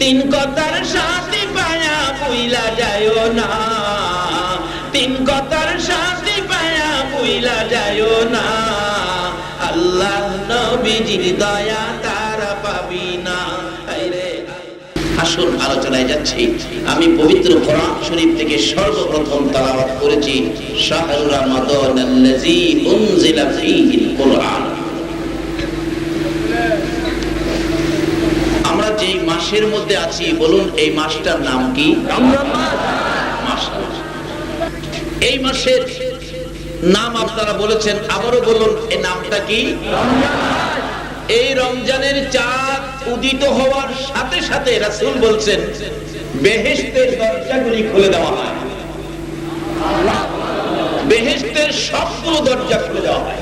তিন কথার শান্তি পায়া বুইলা যায় না। তিন কথার শান্তি পায়া বুইলা যায় না। আল্লাহ নবীজির দয়া তারা পাবি না। আসল আলোচনায় যাচ্ছি। আমি পবিত্র কোরআন শরীফ থেকে সর্বপ্রথম তালাওয়াত করেছি শাহরুর রমাদান আল্লাযী উনজিলা ফীহিল কোরআন আমরা যেই মাসের মধ্যে আছি বলুন এই মাসটার নাম কি? এই মাসের নাম আপনারা বলেছেন আবারও বলুন এই নামটা কি? এই রমজানের চাঁদ উদিত হওয়ার সাথে সাথে রাসূল বলছেন বেহেশতের দরজাগুলি খুলে দেওয়া হয়। বেহেশতের সবগুলো দরজা খুলে দেওয়া হয়।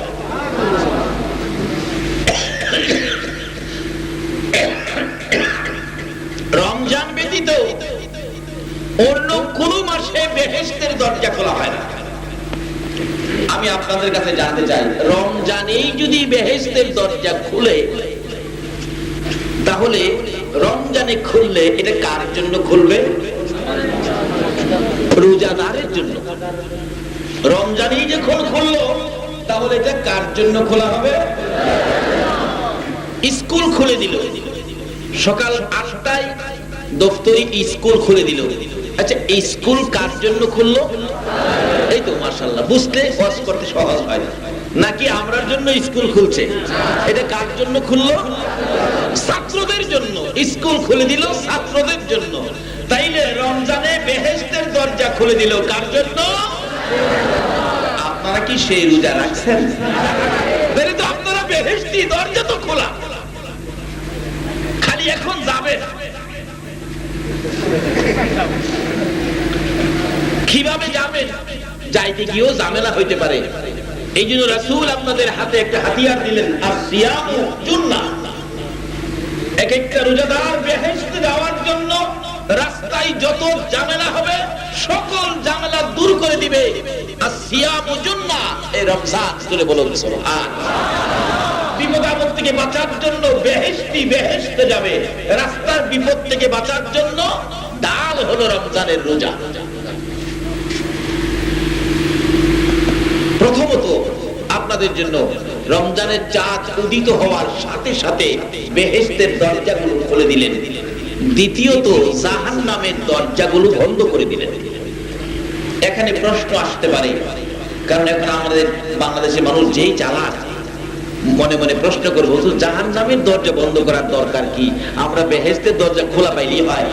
রমজান ব্যতীত অন্য কোন মাসে বেহেশতের দরজা খোলা হয় না। আমি আপনাদের কাছে জানতে চাই, রমজানেই যদি বেহেশতের দরজা খুলে, তাহলে রমজানে খুললে এটা কার জন্য খুলবে? রোজাদারের জন্য। রমজানেই যে খোল খুললো, তাহলে এটা কার জন্য খোলা হবে? স্কুল খুলে দিল। সকাল আটটায় দপ্তরি স্কুল খুলে দিল? আচ্ছা এই স্কুল কার জন্য খুললো? এই তো মার্শাল্লাহ বুঝতে ওয়াজ করতে সহজ হয় নাকি আমরার জন্য স্কুল খুলছে? এটা কার জন্য খুললো? ছাত্রদের জন্য। স্কুল খুলে দিল ছাত্রদের জন্য। তাইলে রমজানে বেহেশতের দরজা খুলে দিল কার জন্য? আপনারা কি সেই রোজা রাখছেন? তাহলে তো আপনারা বেহেশতি দরজা তো খালি। এখন যাবেন কীভাবে যাবেন যাইতে গিয়েও ঝামেলা হইতে পারে। এই জন্য রাসূল আপনাদের হাতে একটা হাতিয়ার দিলেন আর জুন্নাহ এক একটা রোজাদার বেহেশতে যাওয়ার জন্য রাস্তায় যত ঝামেলা হবে, সকল ঝামেলা দূর করে দিবে। আর সিয়ামু এই রমজান বিপদ আপদ থেকে বাঁচার জন্য বেহেশতে যাবে। রাস্তার বিপদ থেকে বাঁচার জন্য ডাল হলো রমজানের রোজা। প্রথমত আপনাদের জন্য রমজানের চাঁদ উদিত হওয়ার সাথে সাথে বেহেশতের দরজাগুলো খুলে দিলেন। দ্বিতীয়ত জাহান নামের দরজাগুলো বন্ধ করে দিলেন। এখানে প্রশ্ন আসতে পারে, কারণ এখন আমাদের বাংলাদেশের মানুষ যেই চালাক মনে মনে প্রশ্ন করব জাহান নামের দরজা বন্ধ করার দরকার কি? আমরা বেহেস্তের দরজা খোলা পাইলেই হয়।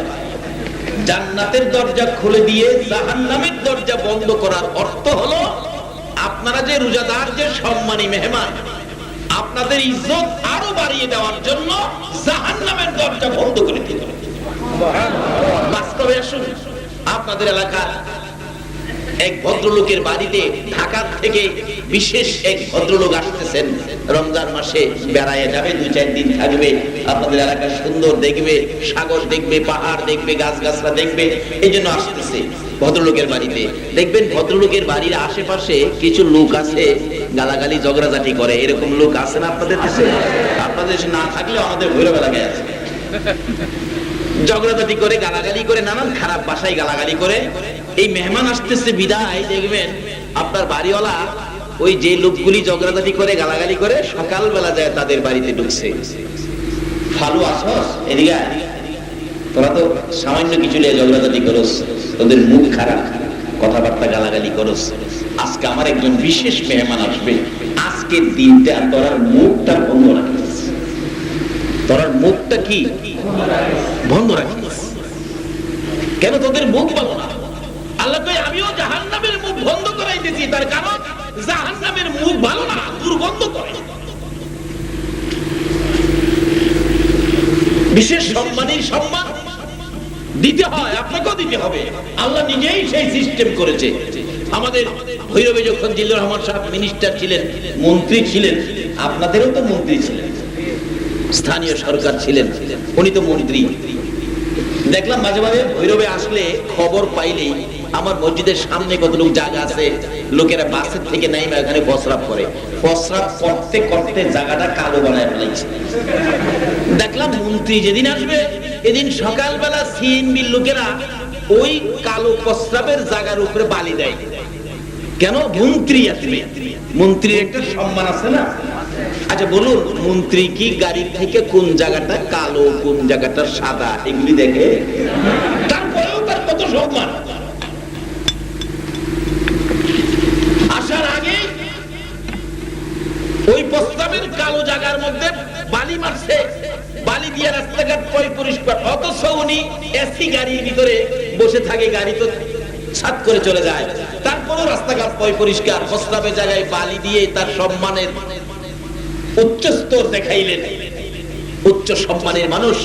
জান্নাতের দরজা খুলে দিয়ে জাহান নামের দরজা বন্ধ করার অর্থ হলো, আপনারা যে রোজাদার, যে সম্মানী মেহমান, আপনাদের ইজ্জত আরও বাড়িয়ে দেওয়ার জন্য জাহান নামের দরজা বন্ধ করে দিল বাস্তবে আসুন, আপনাদের এলাকার এক ভদ্রলোকের বাড়িতে ঢাকা থেকে বিশেষ এক ভদ্রলোক আসতেছেন। রমজান মাসে বেড়ায় যাবে, দুই চার দিন থাকবে। আপনাদের এলাকা সুন্দর দেখবে, সাগর দেখবে, পাহাড় দেখবে গাছ গাছরা দেখবে এই জন্য আসতেছে ভদ্রলোকের বাড়িতে। দেখবেন ভদ্রলোকের বাড়ির আশেপাশে কিছু লোক আছে, গালাগালি, ঝগড়াঝাটি করে। এরকম লোক আছে না আপনাদের দেশে আপনাদের না থাকলে আমাদের ভৈরব এলাকায় আছে। ঝগড়াঝাটি করে, গালাগালি করে, নানান খারাপ বাসায় গালাগালি করে। এই মেহমান আসতেছে, বিদায়, দেখবেন আপনার বাড়িওয়ালা ওই যে লোকগুলি ঝগড়াঝাটি করে, গালাগালি করে, সকালবেলা যায় তাদের বাড়িতে ঢুকছে। ফালু আসস এদিকে তোরা তো সামান্য কিছু নিয়ে ঝগড়াঝাটি করস, তোদের মুখ খারাপ, কথাবার্তা গালাগালি করস। আজকে আমার একজন বিশেষ মেহমান আসবে। আজকের দিনটা তোরার মুখটা বন্ধ রাখিস। তোরার মুখটা কি? বন্ধ রাখিস। কেন তোদের মুখ বলো না? আল্লাহ কই আমিও জাহান্নামের মুখ বন্ধ করাই দিয়েছি তার কারণ জাহান্নামের মুখ ভালো না, দুর্গন্ধ করে। বিশেষ সম্মানের সম্মান দিতে হয়, আপনাকেও দিতে হবে। আল্লাহ নিজেই সেই সিস্টেম করেছে। আমাদের ভৈরবে যখন জিল্লুর রহমান সাহেব মিনিস্টার ছিলেন, মন্ত্রী ছিলেন, আপনাদেরও তো মন্ত্রী ছিলেন। স্থানীয় সরকার ছিলেন, উনি তো মন্ত্রী। দেখলাম মাঝে মাঝে ভৈরবে আসলে খবর পাইলেই আমার মসজিদের সামনে কত লোক জায়গা আছে? লোকেরা বাসের থেকে নাই এখানে প্রস্রাব করে। প্রস্রাব করতে করতে জায়গাটা কালো বানায় ফেলাইছে দেখলাম মন্ত্রী যেদিন আসবে, এদিন সকালবেলা সিএনবি লোকেরা ওই কালো প্রস্রাবের জায়গার উপরে বালি দেয়। কেন? মন্ত্রী আসবে। মন্ত্রীর একটা সম্মান আছে না? আচ্ছা বলুন, মন্ত্রী কি গাড়ি থেকে কোন জায়গাটা কালো, কোন জায়গাটা সাদা, এগুলি দেখে? তারপরেও তার কত সম্মান আসার আগে ওই প্রস্তাবের কালো জায়গার মধ্যে বালি মারছে। বালি দিয়ে রাস্তাঘাট পরিষ্কার। অথচ উনি এসি গাড়ির ভিতরে বসে থাকে, গাড়ি তো ছাদ করে চলে যায়। তারপরেও রাস্তাঘাট পয় পরিষ্কার। প্রস্তাবের জায়গায় বালি দিয়ে তার সম্মানের উচ্চ স্তর দেখাইলেন। উচ্চ সম্মানের মানুষ।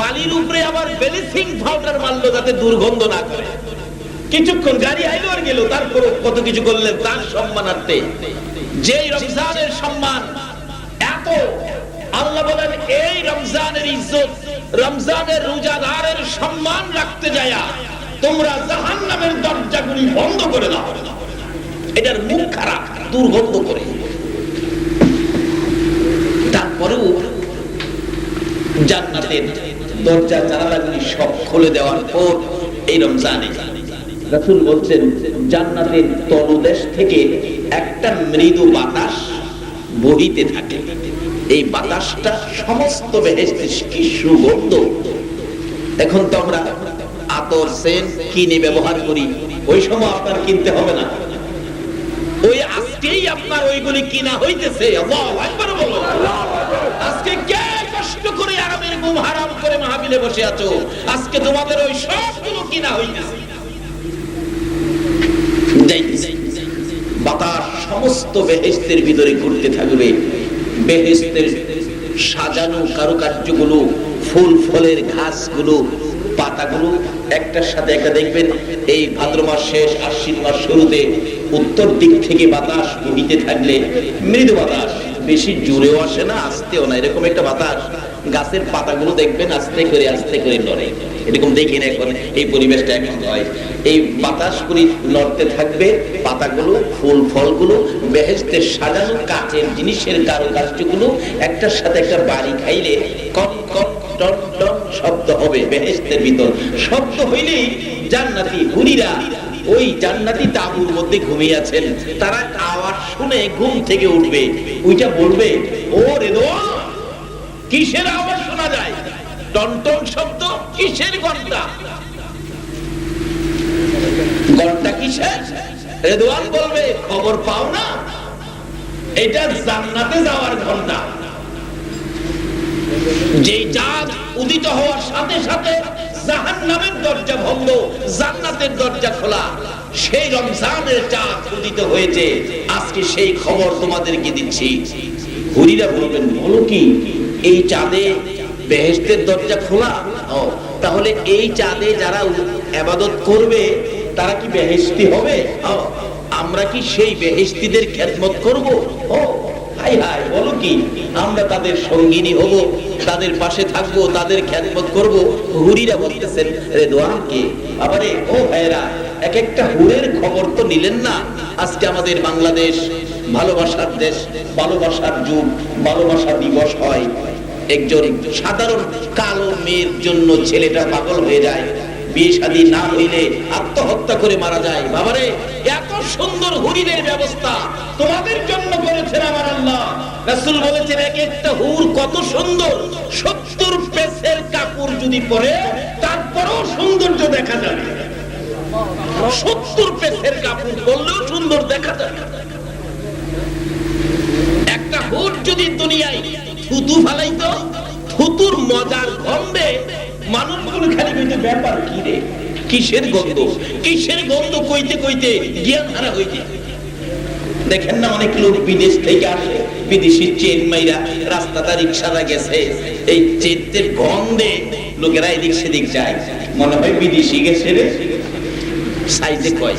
বালির উপরে আবার বেলিসিং পাউডার মারলো যাতে দুর্গন্ধ না করে। কিছুক্ষণ গাড়ি আইলো আর গেল। তারপর কত কিছু করলেন তার সম্মানার্থে। যেই রমজানের সম্মান, এত আল্লাহ বলেন, এই রমজানের ইজ্জত, রমজানের রোজাদারের সম্মান রাখতে যায়া তোমরা জাহান্নামের দরজাগুলি বন্ধ করে দাও। এটার মুখ খারাপ, দুর্গন্ধ করে। তারপরেও জান্নাতের দরজা, জানালাগুলি সব খুলে দেওয়ার পর এই রমজানে রাসূল বলছেন, জান্নাতের তলদেশ থেকে একটা মৃদু বাতাস বহিতে থাকে। এই বাতাসটা সমস্ত কি সুগন্ধ? এখন তো আমরা আতর, সেন, কিনে ব্যবহার করি। ওই সময় আপনার কিনতে হবে না। ওই আজকেই আপনার ওইগুলি কিনা হইতেছে। আজকে কে কষ্ট করে আরামের ঘুম হারাম করে মাহফিলে বসে আছো? আজকে তোমাদের ওই সবগুলো কিনা হইতেছে। যাইতেছে। বাতাস সমস্ত বেহেস্তের ভিতরে ঘুরতে থাকবে। বেহেস্তের সাজানো কারুকার্যগুলো, ফুল, ফলের ঘাসগুলো, পাতাগুলো একটার সাথে একটা দেখবেন, এই ভাদ্র মাস শেষ, আশ্বিন মাস শুরুতে উত্তর দিক থেকে বাতাস বহিতে থাকলে মৃদু বাতাস। বেশি জোরেও আসে না, আসতেও না। এরকম একটা বাতাস, গাছের পাতাগুলো দেখবেন আস্তে করে আস্তে করে নড়ে। এরকম দেখি না এখন এই পরিবেশটা এখন হয়। এই বাতাসগুলি নড়তে থাকবে, পাতাগুলো, ফুল ফলগুলো বেহেস্তের সাজানো কাঠের জিনিসের কারুকার্যগুলো, একটার সাথে একটা বাড়ি খাইলে কট কট টন টন শব্দ হবে বেহেস্তের ভিতর। শব্দ হইলেই জান্নাতি হুরিরা ওই জান্নাতি তাঁবুর মধ্যে ঘুমিয়ে আছেন। তারা আওয়াজ শুনে ঘুম থেকে উঠবে। ওইটা বলবে ও রেদোয়া কিসের আওয়াজ শোনা যায়? টনটন শব্দ কিসের ঘণ্টা? ঘণ্টা কিসের? রেদওয়ান বলবে, খবর পাও না, এটা জান্নাতে যাওয়ার ঘণ্টা। যে চাঁদ উদিত হওয়ার সাথে সাথে জাহান্নামের দরজা বন্ধ, জান্নাতের দরজা খোলা। সেই রমজানের চাঁদ উদিত হয়েছে। আজকে সেই খবর তোমাদেরকে দিচ্ছি। হুরিরা বলবেন, বলো কি, এই চাঁদে বেহেশতের দরজা খোলা? তাহলে এই চাঁদে যারা আবাদত করবে, তারা কি বেহেস্তি হবে? আমরা কি সেই বেহেশতিদের খেদমত করব? হাই হাই, বলো কি? আমরা তাদের সঙ্গিনী হব, তাদের পাশে থাকব, তাদের খেদমত করব। হুরিরা বলতেছেন আবারে ও ভাইরা এক একটা হুরের খবর তো নিলেন না? আজকে আমাদের বাংলাদেশ ভালোবাসার দেশ, ভালোবাসার যুগ ভালোবাসা দিবস হয়। একজন সাধারণ কালো মেয়ের জন্য ছেলেটা পাগল হয়ে যায়। বিয়ে শাদী না হইলে আত্মহত্যা করে মারা যায়। বাবারে হরিণের ব্যবস্থা তোমাদের জন্য করেছেন আমার আল্লাহ। রাসূল বলেছেন এক একটা হুর কত সুন্দর, সত্তর পেসের কাপড় যদি পরে, তারপরেও সৌন্দর্য দেখা যাবে। সত্তর কাপড় পরলেও সুন্দর দেখা যাবে। একটা হুট যদি দুনিয়ায় থুতু ফালাইতো, থুতুর মজার গন্ধে মানুষগুলো খালি কইতে ব্যাপার কি রে? কিসের গন্ধ? কিসের গন্ধ কইতে কইতে জ্ঞান হারা হইতে দেখেন না অনেক লোক বিদেশ থেকে আসে, বিদেশি চেন মাইরা রাস্তাটা রিক্সাটা গেছে, এই চেতের গন্ধে লোকেরা এদিক সেদিক যায়। মনে হয় বিদেশি গেছে রে। সাইজে কয়?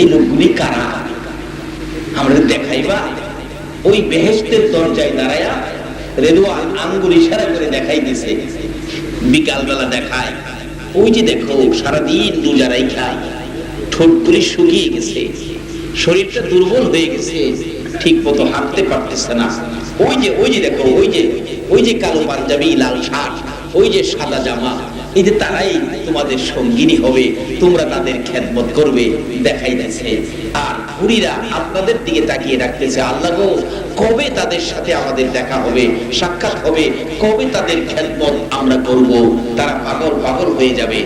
এই লোকগুলি কারা? আমরা দেখাইবা, ওই বেহেস্তের দরজায় দাঁড়ায়া রেদওয়ান আঙ্গুল ইশারা করে দেখাই দিছে। বিকালবেলা দেখায়, ওই যে দেখো, সারাদিন রোজা খায়। ঠোঁটগুলি শুকিয়ে গেছে, শরীরটা দুর্বল হয়ে গেছে ঠিক মতো হাঁটতে পারতেছে না। ওই যে ওই যে দেখো, ওই যে ওই যে কালো পাঞ্জাবি, লাল শার্ট, ওই যে সাদা জামা যে তারাই তোমাদের সঙ্গিনী হবে, তোমরা তাদের খেদমত করবে দেখাইতেছে আর বুড়িরা আপনাদের দিকে তাকিয়ে রাখতেছে, আল্লাহ গো, কবে তাদের সাথে আমাদের দেখা হবে, সাক্ষাৎ হবে, কবে তাদের খেদমত আমরা করব? তারা পাগল পাগল হয়ে যাবে।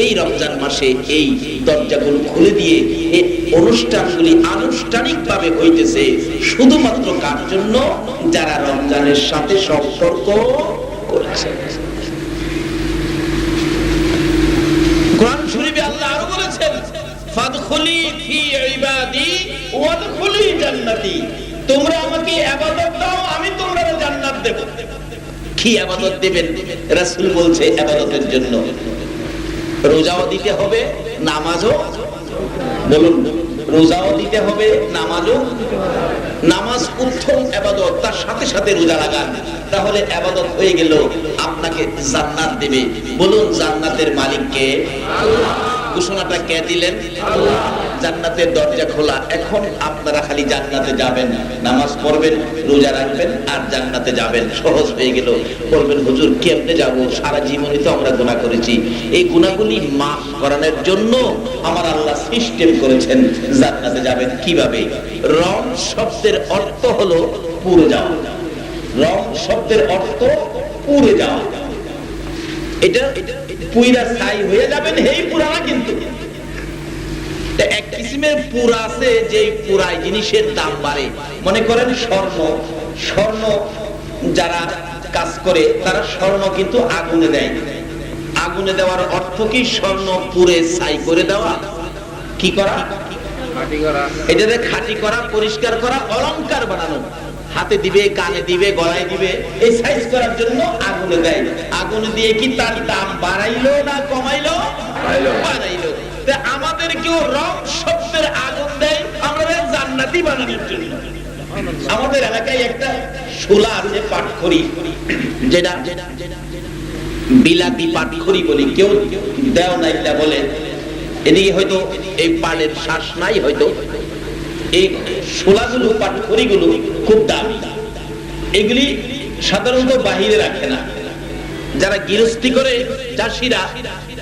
এই রমজান মাসে এই দরজাগুলো খুলে দিয়ে এই অনুষ্ঠানগুলি আনুষ্ঠানিকভাবে হইতেছে, শুধুমাত্র কার জন্য? যারা রমজানের সাথে সম্পর্ক করেছে কোরআন শরীফে আল্লাহ আরও বলেছেন জন্য। রোজাও দিতে হবে, নামাজও। বলুন, রোজাও দিতে হবে, নামাজও। নামাজ আবাদত, তার সাথে সাথে রোজা লাগান। তাহলে আবাদত হয়ে গেল, আপনাকে জান্নাত দেবে। বলুন, জান্নাতের মালিককে? ঘোষণাটা কে দিলেন? জান্নাতের দরজা খোলা। এখন আপনারা খালি জান্নাতে যাবেন, নামাজ পড়বেন, রোজা রাখবেন আর জান্নাতে যাবেন। সহজ হয়ে গেল। বলবেন, হুজুর, কেমনে যাব? সারা জীবনে তো আমরা গুনাহ করেছি। এই গুনাহগুলি মাফ করানোর জন্য আমার আল্লাহ সিস্টেম করেছেন। জান্নাতে যাবেন কীভাবে? রং শব্দের অর্থ হলো পুরো যাওয়া। রং শব্দের অর্থ পুড়ে যাওয়া। এটা এটা পুইরা ছাই হয়ে যাবেন হেই পুরানা কিন্তু। এক কিসিমের পুরা আছে যে পুরাই জিনিসের দাম বাড়ে। মনে করেন স্বর্ণ। স্বর্ণ যারা কাজ করে তারা স্বর্ণ কিন্তু আগুনে দেয়। আগুনে দেওয়ার অর্থ কি? স্বর্ণ পুরে ছাই করে দেওয়া। কি করা। এটাতে খাঁটি করা পরিষ্কার করা অলংকার বানানো। হাতে দিবে কানে দিবে গলায় দিবে এই সাইজ করার জন্য আগুনে দেয় আগুনে দিয়ে কি তার দাম বাড়াইলো না কমাইলো? বাড়াইলো আমাদের কেউ রং শব্দের আগুন দেয় আমরা জান্নাতি বানানোর জন্য। আমাদের এলাকায় একটা শোলা আছে পাটখড়ি যেটা বিলাতি পাটখড়ি বলি কেউ দেও নাইলা বলে। এদিকে হয়তো এই পালের শ্বাস নাই হয়তো। এই শোলাগুলো পাটখড়িগুলো খুব দামি। এগুলি সাধারণত বাহিরে রাখে না। যারা গৃহস্থী করে, চাষিরা,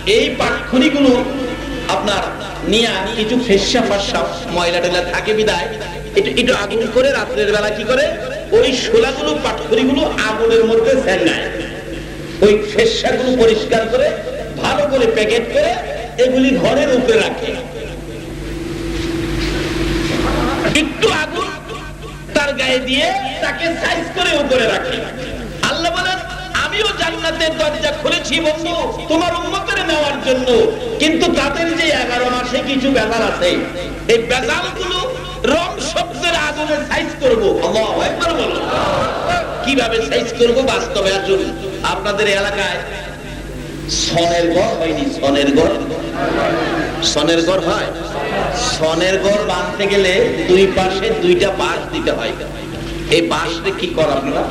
এই পাটখড়িগুলো আপনার নিয়ে কিছু ফেসা ফাসা ময়লা টয়লা থাকে বিদায়। একটু একটু আগুন করে রাত্রের বেলা কি করে? ওই শোলাগুলো পাটখড়িগুলো আগুনের মধ্যে ফেলায় ওই ফেসাগুলো পরিষ্কার করে, ভালো করে প্যাকেট করে এগুলি ঘরের উপরে রাখে। একটু আগুন তার গায়ে দিয়ে তাকে সাইজ করে উপরে রাখে। আল্লাহ বলেন, আমিও জান্নাতের দরজা খুলেছি বন্ধু, তোমার উন্মতের নেওয়ার জন্য। কিন্তু তাদের যে এগারো মাসে কিছু বেজাল আছে, এই বেজালগুলো রং শব্দের আগুনে সাইজ করব। কীভাবে সাইজ করব বাস্তবে আসুন। আপনাদের এলাকায় সনের ঘর হয়নি, সনের ঘর? সনের ঘর হয়? সনের ঘর বাঁধতে গেলে দুই পাশে দুইটা বাঁশ দিতে হয়। এই বাঁশটা কি কর আপনারা?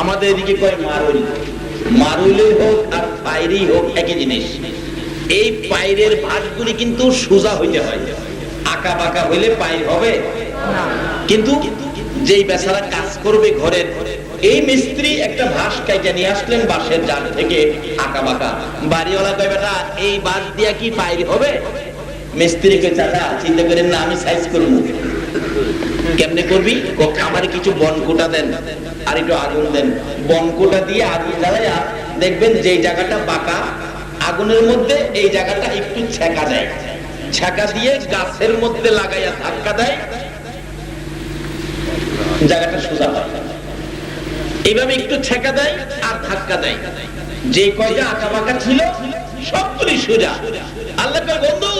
আমাদের এদিকে কয় মারুল। মারুলই হোক আর পায়রি হোক একই জিনিস। এই পায়রের ভাঁজগুলি কিন্তু সোজা হইতে হয়। আঁকা বাঁকা হইলে পাই হবে। কিন্তু যেই বেচারা কাজ করবে ঘরের এই মিস্ত্রি একটা ভাস কাইটা নিয়ে আসলেন, বাঁশের জাল থেকে আঁকা বাঁকা। বাড়িওয়ালা কয়, বেটা, এই বাঁশ দিয়া কি পাইরি হবে? মিস্ত্রিকে চাচা, চিন্তা করেন না, আমি সাইজ করব। কেমনে করবি? আমারে কিছু বনকোটা দেন, আর একটু আগুন দেন। বনকোটা দিয়ে আগুন জ্বালাইয়া দেখবেন যে জায়গাটা বাঁকা, আগুনের মধ্যে এই জায়গাটা একটু ছেঁকা দেয়। ছেঁকা দিয়ে গাছের মধ্যে লাগাইয়া ধাক্কা দেয়। জায়গাটা সোজা হয়। এইভাবে একটু ছেঁকা দেয় আর ধাক্কা দেয়। যে কয়টা আঁকা বাঁকা ছিল, সবগুলি সোজা। আল্লাহ বন্ধু,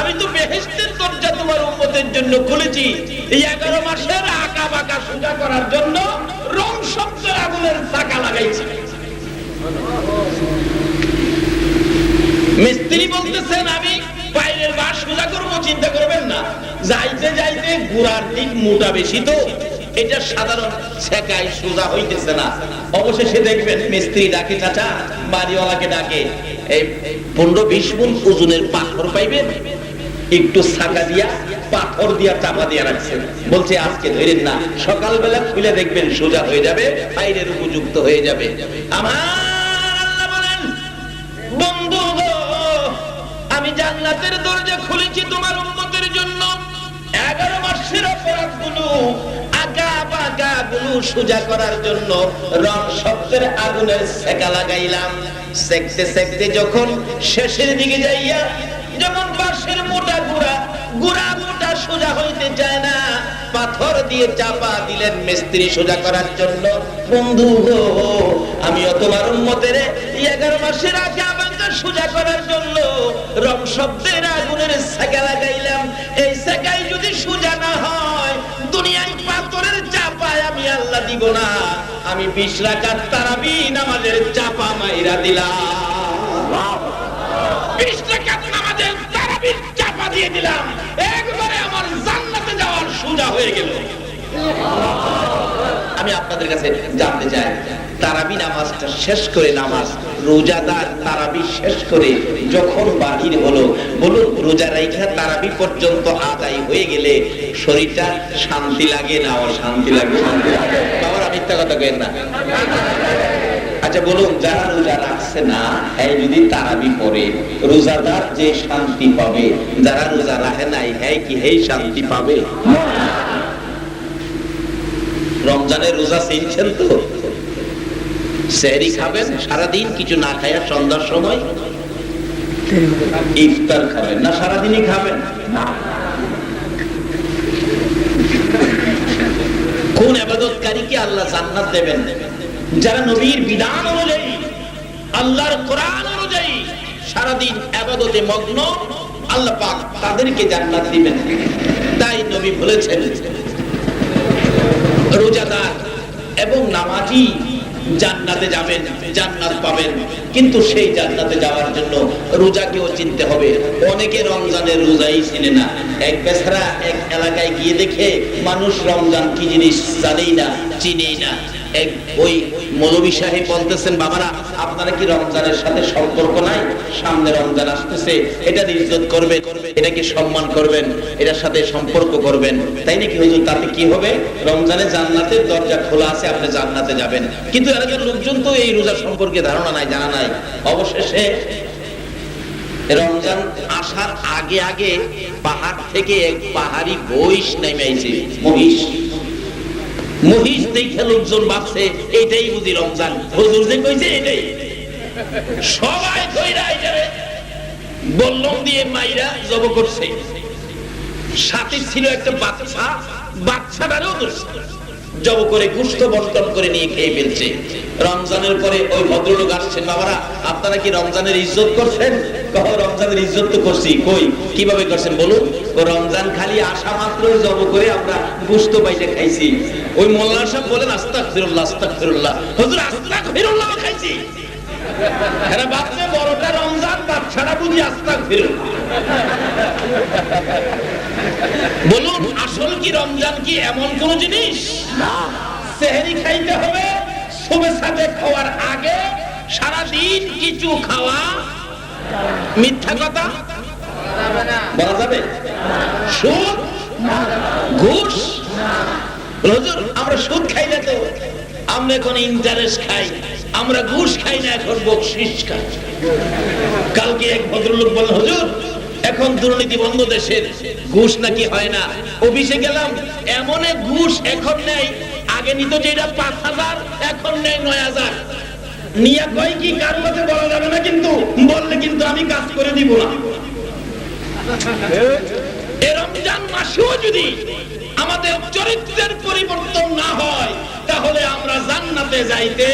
আমি তো উম্মতের জন্য খুলেছি। এই এগারো মাসের আঁকা বাঁকা সোজা করার জন্য রং শব্দের আগুনের চাকা লাগাইছি। মিস্ত্রি বলতেছেন, আমি বাইরের বাস সোজা করব, চিন্তা করবেন না। যাইতে যাইতে গুড়ার দিক মোটা বেশি তো। এটা সাধারণ ছেকায় সোজা হইতেছে না। অবশেষে দেখবেন মিস্ত্রি ডাকে, চাচা, বাড়িওয়ালাকে ডাকে। এই পনেরো বিশ গুণ ওজনের পাথর পাইবেন, একটু ছাকা দিয়া, পাথর দিয়া চাপা দিয়া রাখছে বলছে, আজকে ধরেন না, সকালবেলা খুলে দেখবেন সোজা হয়ে যাবে, বাইরের উপযুক্ত হয়ে যাবে। আমার বলেন, বন্ধু আমি জান্নাতের দরজা খুলেছি তোমার উন্মতের জন্য। এগারো মাসের অপরাধগুলো আগা সোজা করার জন্য রং শব্দের আগুনের সেকা লাগাইলাম। সেকতে সেকতে যখন শেষের দিকে যাইয়া যখন বাঁশের মোটা গুড়া গুড়া মোটা সোজা হইতে চায় না, পাথর দিয়ে চাপা দিলেন মিস্ত্রি সোজা করার জন্য। বন্ধু গো, আমিও তোমার উন্মতের এগারো মাসের আগে আমাকে সোজা করার জন্য রং শব্দের আগুনের সেকা লাগাইলাম। এই সেকাই যদি সোজা আল্লাহ দিব না। আমি বিশ রাখার তারাবি নামাজের চাপা মাইরা দিলাম। বিশ রাকাত নামাজের তারাবির চাপা দিয়ে দিলাম। একবারে আমার জান্নাতে যাওয়ার সোজা হয়ে গেল। আমি আপনাদের কাছে জানতে চাই, তারাবি নামাজটা শেষ করে নামাজ, রোজাদার তারাবি শেষ করে যখন বাহির হলো, বলুন রোজা রাইখা তারাবি পর্যন্ত আদায় হয়ে গেলে শরীরটা শান্তি লাগে না অশান্তি লাগে? শান্তি লাগে বাবার, মিথ্যা কথা কেন না। আচ্ছা বলুন, যারা রোজা রাখছে না হ্যাঁ যদি তারাবি পড়ে, রোজাদার যে শান্তি পাবে, যারা রোজা রাখে নাই হ্যাঁ কি, হেই শান্তি পাবে? রমজানের রোজা চিনছেন তো? সেহরি খাবেন, সারাদিন কিছু না খায়া সন্ধ্যার সময়? ইফতার খাবেন, না সারাদিনই খাবেন? কোন আবাদতকারীকে আল্লাহ জান্নাত দেবেন? যারা নবীর বিধান অনুযায়ী, আল্লাহর কোরআন অনুযায়ী সারাদিন আবাদতে মগ্ন, আল্লাহ পাক তাদেরকে জান্নাত দিবেন। তাই নবী বলেছেন রোজাদার এবং নামাজি জান্নাতে যাবেন, জান্নাত পাবেন। কিন্তু সেই জান্নাতে যাওয়ার জন্য রোজাকেও চিনতে হবে। অনেকে রমজানের রোজাই চিনে না। এক বেচারা এক এলাকায় গিয়ে দেখে, মানুষ রমজান কি জিনিস জানেই না, চিনেই না। ওই মৌলবী সাহেব বলতেছেন, বাবারা, আপনারা কি রমজানের সাথে সম্পর্ক নাই? সামনে রমজান আসতেছে ইজ্জত করবেন এটাকে সম্মান করবেন, এটার সাথে সম্পর্ক করবেন। তাই নাকি হুজুর, তাতে কি হবে? রমজানে জান্নাতের দরজা খোলা আছে, আপনি জান্নাতে যাবেন। কিন্তু এলাকার লোকজন তো এই রোজা সম্পর্কে ধারণা নাই, জানা নাই। অবশেষে রমজান আসার আগে আগে পাহাড় থেকে এক পাহাড়ি বইস নেমে আইছে, মহিষ। মহিষ দেখে লোকজন ভাবছে এটাই বুঝি রমজান। হুজুর যে কইছে এটাই সবাই কইরা এটারে বল্লম দিয়ে মাইরা জব করছে। সাথে ছিল একটা বাচ্চা, বাচ্চাটারও জব করে গুস্ত বর্তন করে নিয়ে খেয়ে ফেলছে। রমজানের পরে ওই ভদ্রলোক আসছেন, বাবারা, আপনারা কি রমজানের ইজ্জত করছেন? কহ, রমজানের ইজ্জত তো করছি। কই, কীভাবে করছেন বলুন? রমজান খালি আসা মাত্রই জব করে আমরা গুস্ত পাইতে খাইছি। ওই মোল্লা সাহেব বলেন আস্তাক ফিরুল্লাহ আস্তাক ফিরুল্লাহ হুজুর আস্তাক ফিরুল্লাহ খাইছি এরা ভাবছে বড়টা রমজান বাচ্চারা বুঝি আস্তাক ফিরুল্লাহ বলুন আসল কি রমজান কি এমন কোন জিনিস? সেহরি খাইতে হবে শুভে সাথে খাওয়ার আগে সারা দিন কিছু খাওয়া মিথ্যা কথা? বলা যাবে? ঘুষ আমরা সুদ খাই না তো। আমরা এখন ইন্টারেস্ট খাই। আমরা ঘুষ খাই না, এখন বকশিস খাই। কালকে এক ভদ্রলোক বললেন, হুজুর, এখন দুর্নীতি বন্ধ দেশের। ঘুষ নাকি হয় না? অফিসে গেলাম, এমন ঘুষ এখন নেই। আগে নিত যেটা পাঁচ হাজার, এখন নেই নয় হাজার। নিয়া কয় কি, কার মধ্যে বলা যাবে না কিন্তু? বললে কিন্তু আমি কাজ করে দিব না। এ রমজান মাসেও যদি আমাদের চরিত্রের পরিবর্তন না হয়, তাহলে আমরা জান্নাতে যাইতে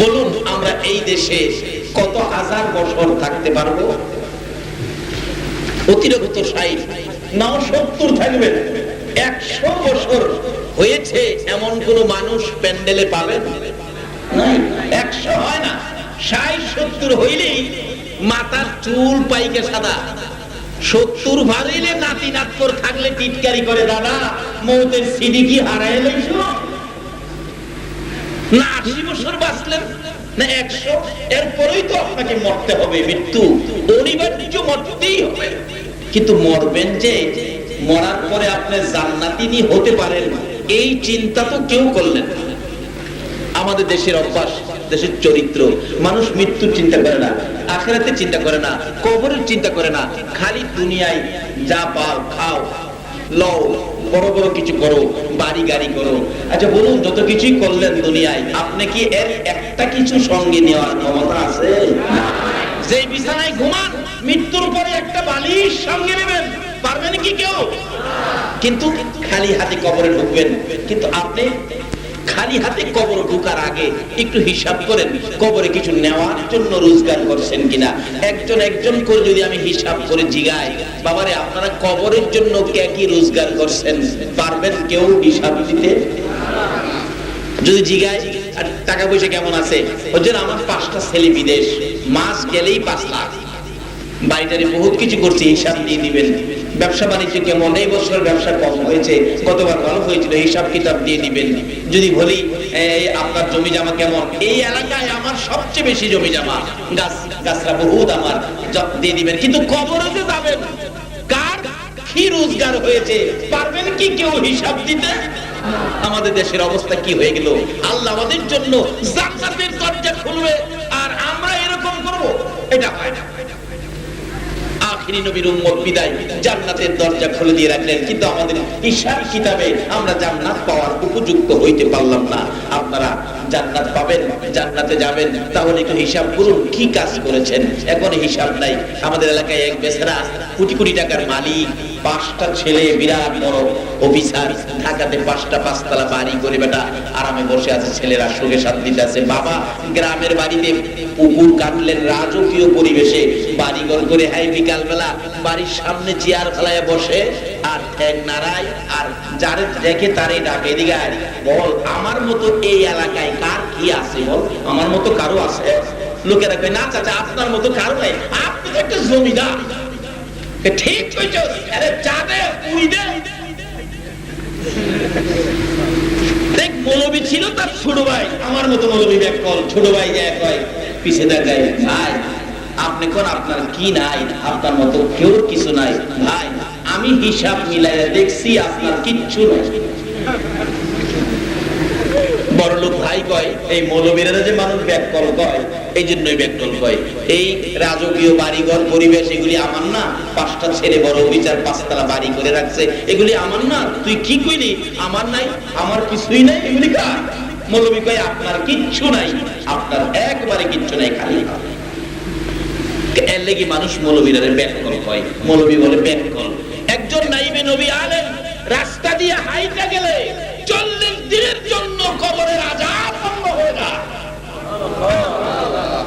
বলুন, আমরা এই দেশে কত হাজার বছর থাকতে পারব? অতিরিক্ত ষাট নাও সত্তর থাকবেন একশো বছর হয়েছে এমন কোন মানুষ প্যান্ডেলে পাবেন? একশো হয় না। ষাট, সত্তর হইলেই মাথার চুল পাইকে সাদা। সত্তর ভারিলে নাতি নাতকর থাকলে টিটকারি করে দাদা। মৌতের সিডি কি হারায় না আশি বছর বাঁচলেন, না একশো। এরপরেই তো আপনাকে মরতে হবে, মৃত্যু। অনিবার্য মরতেই হবে। কিন্তু মরবেন যে, মরার পরে আপনি জান্নাতিনি হতে পারেন। এই চিন্তা তো কেউ করলেন আমাদের দেশের অভ্যাস, দেশের চরিত্র, মানুষ মৃত্যুর চিন্তা করে না। আখেরাতে চিন্তা করে না কবরের চিন্তা করে না, খালি দুনিয়ায় যা পাও খাও, লও, বড় বড় কিছু করো, বাড়ি গাড়ি করো। আচ্ছা বলুন, যত কিছুই করলেন দুনিয়ায়, আপনি কি এর একটা কিছু সঙ্গে নেওয়ার ক্ষমতা আছে? যে বিছানায় ঘুমান, মৃত্যুর পরে একটা বালিশ সঙ্গে নেবেন, পারবেন কি কেউ? কিন্তু খালি হাতে কবরে ঢুকবেন, কিন্তু আপনি খালি হাতে কবর ঢুকার আগে একটু হিসাব করেন, কবরে কিছু নেওয়ার জন্য রোজগার করছেন কিনা? একজন একজন করে যদি আমি হিসাব করে জিগাই, বাবারে, আপনারা কবরের জন্য কে কি রোজগার করছেন? পারবেন কেউ হিসাব দিতে? যদি জিগাই, আর টাকা পয়সা কেমন আছে? ওই আমার পাঁচটা ছেলে বিদেশ, মাস গেলেই পাঁচ লাখ। বাড়িটারে বহুত কিছু করছে, হিসাব দিয়ে দিবেন। ব্যবসা বাণিজ্য কেমন? এই বছর ব্যবসা কম হয়েছে কতবার ভালো হয়েছিল হিসাব কিতাব দিয়ে দিবেন। যদি বলি আপনার জমি জমা কেমন? এই এলাকায় আমার সবচেয়ে বেশি জমি জমা, গাছ, গাছরা বহুত আমার দিয়ে দিবেন। কিন্তু কবরতে যাবেন? কার কি রোজগার হয়েছে? পারবেন কি কেউ হিসাব দিতে? আমাদের দেশের অবস্থা কি হয়ে গেল? আল্লাহ আমাদের জন্য জান্নাতের দরজা খুলবে, আর আমরা এরকম করব? এটা হয় না। আখিরি নবীর উম্মত বিদায় জান্নাতের দরজা খুলে দিয়ে রাখলেন। কিন্তু আমাদের হিসাব কিতাবে আমরা জান্নাত পাওয়ার উপযুক্ত হইতে পারলাম না। আপনারা জান্নাত পাবেন, জান্নাতে যাবেন, তাহলে একটু হিসাব করুন কি কাজ করেছেন। এখন হিসাব নাই। আমাদের এলাকায় এক বেচারা কোটি কোটি টাকার মালিক পাঁচটা ছেলে বিরাট বড় অফিসার, ঢাকাতে পাঁচটা পাঁচতলা বাড়ি করে বেটা আরামে বসে আছে, ছেলেরা সুখে শান্তিতে আছে। বাবা গ্রামের বাড়িতে পুকুর কাটলেন রাজকীয় পরিবেশে, বাড়িঘর করে হ্যাঁ বিকাল বেলা বাড়ির সামনে চেয়ার ফেলায় বসে, আর ঠ্যাং নাড়ায়, আর যারে দেখে তারে ডাকে, এদিকে বল, আমার মতো এই এলাকায় কার কি আছে বল? আমার মতো কারও আছে? লোকেরা কয়, না চাচা, আপনার মতো কারও নাই। আপনি একটা জমিদার ঠিক দেখ মৌলবী ছিল তার ছোট ভাই আমার মতো মৌলবী ব্যাক কল ছোট ভাই যে এক হয় পিছে দেখায় ভাই আপনি কোন আপনার কি নাই আপনার মতো কেউ কিছু নাই ভাই আমি হিসাব মিলাইয়া দেখছি আপনার কিচ্ছু নাই বড় লোক ভাই কয়, এই মৌলবীরা যে মানুষ ব্যাককল কয় এই জন্যই ব্যাককল কয় এই রাজকীয় বাড়িঘর, পরিবেশ, এগুলি আমার না। পাঁচটা ছেড়ে বড় বিচার পাঁচতলা বাড়ি করে রাখছে। এগুলি আমার না। তুই কি কইলি? আমার নাই, আমার কিছুই নাই, এগুলি কার? মৌলবী কয়, আপনার কিচ্ছু নাই, আপনার একবারে কিচ্ছু নাই, খালি এর লেগে মানুষ মৌলবীরা ব্যাককল কয়। মৌলবী বলে ব্যাককল একজন নাইবে নবী আলেন রাস্তা দিয়ে হাইটা গেলে